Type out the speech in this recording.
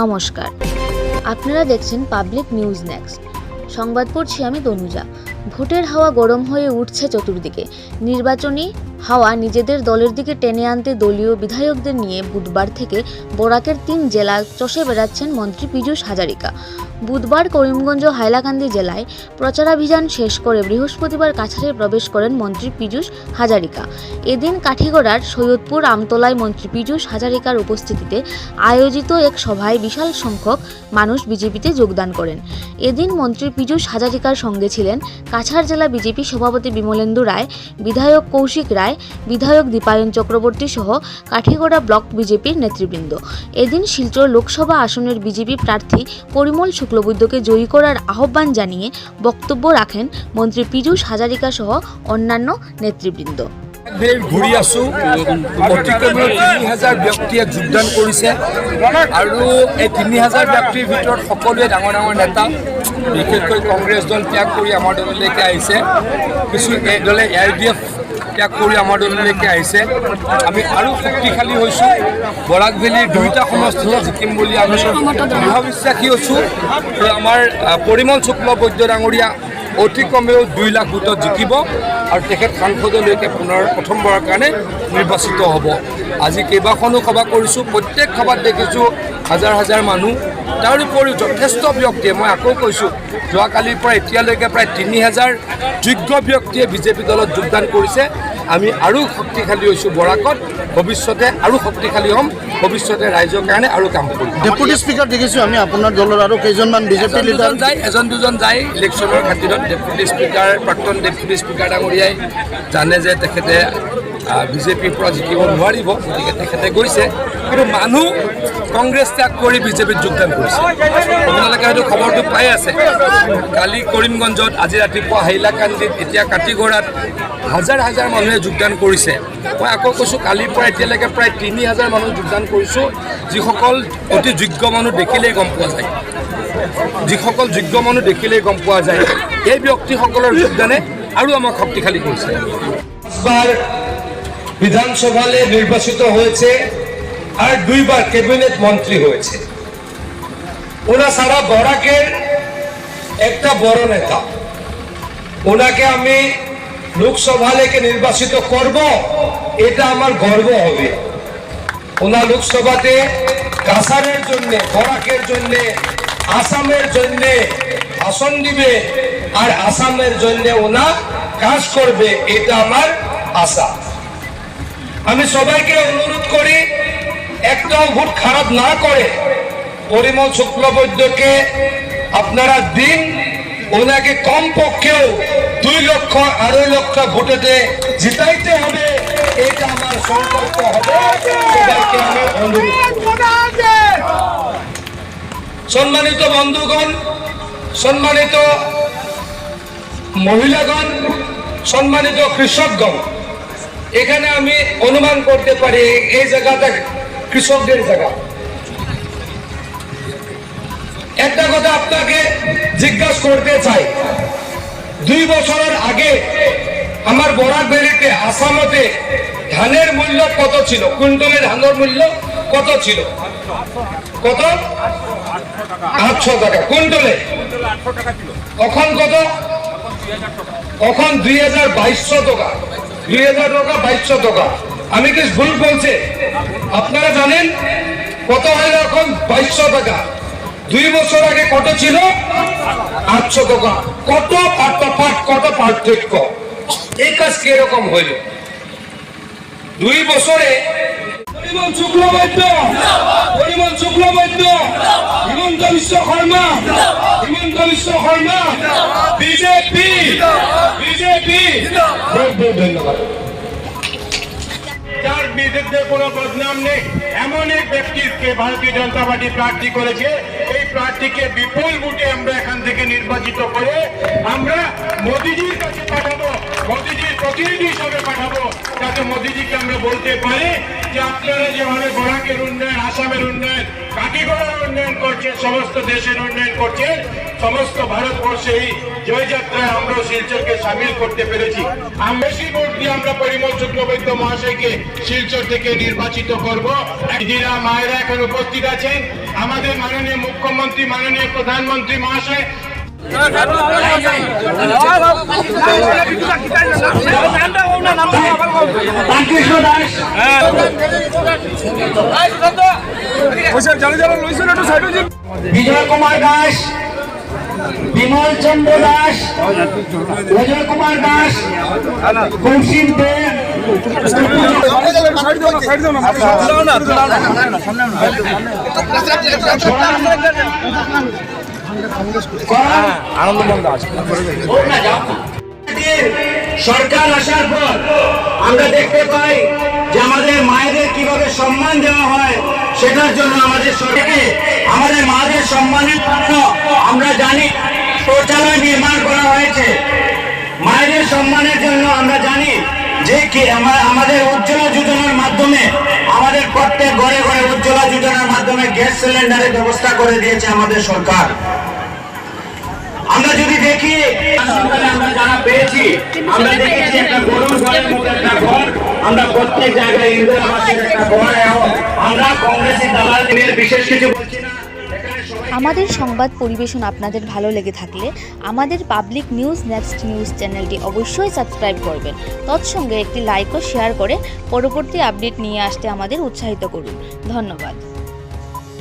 নমস্কার। আপনারা দেখছেন পাবলিক নিউজ নেক্সট। সংবাদ পড়ছি আমি তনুজা। ভোটের হাওয়া গরম হয়ে উঠছে চতুর্দিকে। নির্বাচনী হাওয়া নিজেদের দলের দিকে টেনে আনতে দলীয় বিধায়কদের নিয়ে বুধবার থেকে বরাকের তিন জেলা চষে বেড়াচ্ছেন মন্ত্রী পীযূষ হাজারিকা। বুধবার করিমগঞ্জ হাইলাকান্দি জেলায় প্রচারাভিযান শেষ করে বৃহস্পতিবার কাছাড়ে প্রবেশ করেন মন্ত্রী পীযূষ হাজারিকা। এদিন কাঠিগড়ার সৈয়দপুর আমতলায় মন্ত্রী পীযূষ হাজারিকার উপস্থিতিতে আয়োজিত এক সভায় বিশাল সংখ্যক মানুষ বিজেপিতে যোগদান করেন। এদিন মন্ত্রী পীযূষ হাজারিকার সঙ্গে ছিলেন কাছাড় জেলা বিজেপি সভাপতি বিমলেন্দু রায়, বিধায়ক কৌশিক রায় বিধায়ক দীপায়ন চক্রবর্তী সহ কাঠিগড়া ব্লক বিজেপির নেতৃবৃন্দ। এদিন শিলচর লোকসভা আসনের বিজেপি প্রার্থী পরিমল শুক্লবৈদ্যকে জয়ী করার আহ্বান জানিয়ে বক্তব্য রাখেন মন্ত্রী পীযূষ হাজারিকা সহ অন্যান্য নেতৃবৃন্দ। ঘূৰি আছোঁ অতি কমেও তিনি ব্যক্তিয়ে যোগদান কৰিছে আৰু এই তিনি হাজাৰ ব্যক্তিৰ ভিতৰত সকলোৱে ডাঙৰ ডাঙৰ নেতা, বিশেষকৈ কংগ্ৰেছ দল ত্যাগ কৰি আমাৰ দললৈকে আহিছে। কিছু এই দলে এ ডি এফ ত্যাগ কৰি আমাৰ দললৈকে আহিছে। আমি আৰু শক্তিশালী হৈছোঁ। বৰাক ভেলীৰ দুয়োটা সমষ্টিতে জিকিম বুলি আমি দৃঢ় বিশ্বাসী হৈছোঁ আমাৰ পৰিমল শুক্লবৈদ্য ডাঙৰীয়া অতি কমেও দুই লাখ ভোটত জিকিব আৰু তেখেত সাংসদলৈকে পুনৰ প্ৰথমবাৰৰ কাৰণে নিৰ্বাচিত হ'ব। আজি কেইবাখনো সভা কৰিছোঁ, প্ৰত্যেক সভাত দেখিছোঁ হাজাৰ হাজাৰ মানুহ। তাৰ যথেষ্ট ব্যক্তিয়ে, মই আকৌ কৈছোঁ, যোৱাকালিৰ পৰা এতিয়ালৈকে প্ৰায় তিনি হাজাৰ যোগ্য ব্যক্তিয়ে বিজেপি দলত যোগদান কৰিছে। আমি আৰু শক্তিশালী হৈছোঁ বৰাকত। ভৱিষ্যতে আৰু শক্তিশালী হ'ম। ভৱিষ্যতে ৰাইজৰ কাৰণে আৰু কাম কৰিম। ডেপুটি স্পিকাৰ দেখিছোঁ আমি আপোনাৰ দলৰ আৰু কেইজনমান বিজেপি লিডাৰ যায় এজন দুজন যায় ইলেকশ্যনৰ খাতিৰত। ডেপুটি স্পীকাৰ প্ৰাক্তন ডেপুটি স্পীকাৰ ডাঙৰীয়াই জানে যে তেখেতে বিজেপিৰ পৰা জিকিব নোৱাৰিব গতিকে তেখেতে গৈছে। কিন্তু মানুহ কংগ্ৰেছ ত্যাগ কৰি বিজেপিত যোগদান কৰিছে। হয়তো খবৰটো পাই আছে, কালি কৰিমগঞ্জত আজি ৰাতিপুৱা হাইলাকান্দিত এতিয়া কাটিগড়াত হাজাৰ হাজাৰ মানুহে যোগদান কৰিছে। মই আকৌ কৈছোঁ, কালিৰ পৰা এতিয়ালৈকে প্ৰায় তিনি হাজাৰ মানুহ যোগদান কৰিছোঁ। যিসকল অতি যোগ্য মানুহ দেখিলেই গম পোৱা যায়। যিসকল যোগ্য মানুহ দেখিলেই গম পোৱা যায়। এই ব্যক্তিসকলৰ যোগদানে আৰু আমাক শক্তিশালী কৰিছে। বিধানসভালে নির্বাচিত হয়েছে আর দুইবার ক্যাবিনেট মন্ত্রী হয়েছে ওনা সারা বরাকের একটা বড় নেতা। ওনাকে আমি লোকসভা লেকে নির্বাচিত করব, এটা আমার গর্ব হবে। ওনা লোকসভাতে কাসারের জন্য, বরাকের জন্য, আসামের জন্য ভাষণ দিবে আর আসামের জন্য ওনা কাজ করবে, এটা আমার আশা। আমি সবাইকে অনুরোধ করি, একটাও ভোট খারাপ না করে পরিমল শুক্লবৈদ্যকে আপনারা দিন, ওনাকে কম পক্ষেও দুই লক্ষ, আড়াই লক্ষ ভোটেতে জিতাইতে হবে, এটা আমার সংকল্প হবে। সবাইকে অনুরোধ সম্মানিত বন্ধুগণ, সম্মানিত মহিলাগণ, সম্মানিত কৃষকগণ, এখানে আমি অনুমান করতে পারি, এই জায়গাটা কৃষকদের জায়গা। একটা কথা আপনাকে জিজ্ঞাসা করতে চাই। দুই বছরের আগে আমার বরাক ভ্যালিতে আসামতে ধানের মূল্য কত ছিল? কুইন্টলে ধানের মূল্য কত ছিল? কত? আটশো টাকা। কুইন্টলে? কখন কত? কখন? দুই হাজার বাইশশো টাকা। দুই হাজার টাকা, বাইশশো টাকা। আমি কি ভুল বলছে? আপনারা জানেন? কত হয় এখন? বাইশশো টাকা। দুই বছর আগে কত ছিল? আটশো টাকা। কত পার্থক্য কত পার্থক্য? এই কাজ কীরকম হইল? দুই বছরে পরিমল হিমন্ত বিশ্ব শর্মা, হিমন্ত বিশ্ব শর্মা, বিজেপি বিজেপি। ধন্যবাদ। যার বিরুদ্ধে কোনো বদনাম নেই, এমন এক ব্যক্তিকে ভারতীয় জনতা পার্টি প্রার্থী করেছে প্রার্থীকে বিপুল ভোটে আমরা এখান থেকে নির্বাচিত করে আমরা মোদিজির কাছে পাঠাবো, মোদিজির প্রতিনিধি হিসাবে পাঠাবো, যাতে মোদিজিকে আমরা বলতে পারি আপনারা যেভাবে উন্নয়ন, আসামের উন্নয়ন কাটিগড়ার উন্নয়ন সমস্ত দেশের উন্নয়ন সমস্ত ভারতবর্ষে এই জয়যাত্রায় আমরা শিলচরকে সামিল করতে পেরেছি। বেশি ভোট দিয়ে আমরা পরিমল মহাশয়কে শিলচর থেকে নির্বাচিত মায়েরা এখন উপস্থিত আছেন। আমাদের মাননীয় মুখ্যমন্ত্রী, মাননীয় প্রধানমন্ত্রী মহাশয় রামকৃষ্ণ দাস বিজয় কুমার দাস বিমল চন্দ্র দাস অজয় কুমার দাস কৌশিক দে সরকার আসার পর আমরা দেখতে পাই যে আমাদের মায়েদের কীভাবে সম্মান দেওয়া হয়, সেটার জন্য আমাদের সরকারকে আমাদের মাদের সম্মানের জন্য আমরা জানি শৌচালয় নির্মাণ করা হয়েছে। মায়েদের সম্মানের জন্য আমরা জানি যে কি আমা- আমাদের উজ্জ্বলা যোজনার মাধ্যমে আমাদের প্রত্যেক ঘরে ঘরে উজ্জ্বলা যোজনার মাধ্যমে গ্যাস সিলিন্ডারের ব্যবস্থা করে দিয়েছে আমাদের সরকার। দেখি। আমরা যারা পেয়েছি, আমরা দেখেছি একটা ঘরের একটা ঘর। আমরা প্রত্যেক জায়গায় আবাসের একটা ঘর আমরা কংগ্রেসের বিশেষ কিছু বলছি না। আমাদের সংবাদ পরিবেশন আপনাদের ভালো লেগে থাকলে আমাদের পাবলিক নিউজ, নেক্সট নিউজ চ্যানেলটি অবশ্যই সাবস্ক্রাইব করবেন। তৎসঙ্গে একটি লাইক ও শেয়ার করে পরবর্তী আপডেট নিয়ে আসতে আমাদের উৎসাহিত করুন। ধন্যবাদ।